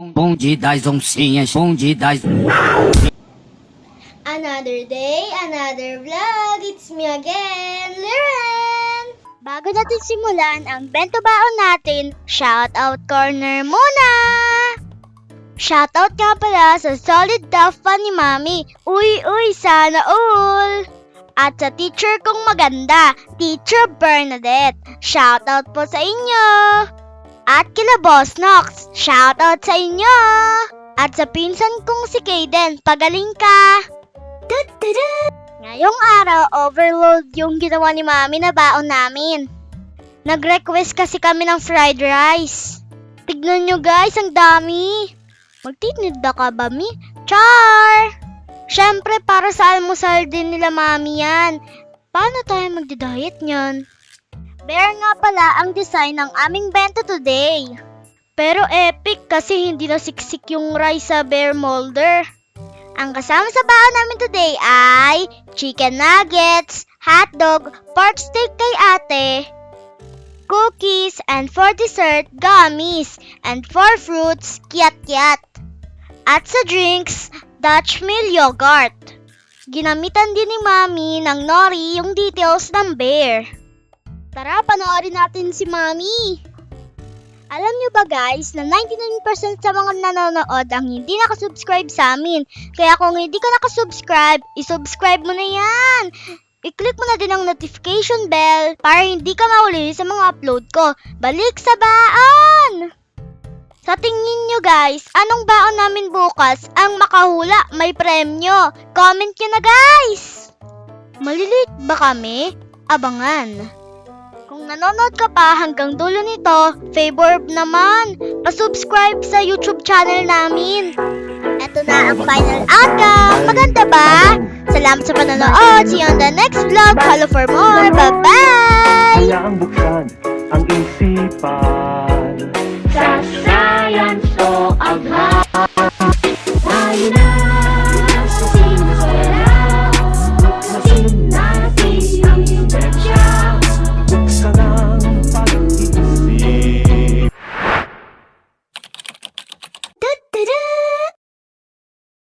Bonde das oncinhas, bonde das... Another day, another vlog. It's me again, Liren! Bago natin simulan ang bento baon natin, shoutout corner muna! Shoutout nga pala sa solid duff pa ni Mami. Uy, uy, sana all! At sa teacher kong maganda, Teacher Bernadette. Shoutout po sa inyo! At kila Boss Nox, shoutout sa inyo! At sa pinsan kong si Kaden, pagaling ka! Ngayong araw, overload yung ginawa ni Mami na baon namin. Nag-request kasi kami ng fried rice. Tignan nyo guys, ang dami. Magtitinda ka ba, Mi? Char! Siyempre, para sa almusal din nila Mami yan. Paano tayo magdi-diet niyan? Bear nga pala ang design ng aming bento today. Pero epic kasi hindi nasiksik yung rice sa bear molder. Ang kasama sa baon namin today ay chicken nuggets, hotdog, pork steak kay ate, cookies, and for dessert, gummies, and for fruits, kiat-kiat. At sa drinks, Dutch Mill Yogurt. Ginamitan din ni Mami ng nori yung details ng bear. Tara, panoorin natin si Mami. Alam niyo ba guys na 99% sa mga nanonood ang hindi nakasubscribe sa amin. Kaya kung hindi ka nakasubscribe, isubscribe mo na yan. I-click mo na din ang notification bell para hindi ka mahuli sa mga upload ko. Balik sa baon! Sa tingin nyo guys, anong baon namin bukas ang makahula may premyo? Comment nyo na guys! Malilit ba kami? Abangan! Kung nanonood ka pa hanggang dulo nito, favor naman, pa-subscribe sa YouTube channel namin. Ito na ang final outcome. Maganda ba? Salamat sa panonood. See you on the next vlog. Follow for more. Bye-bye! Buksan ang isipan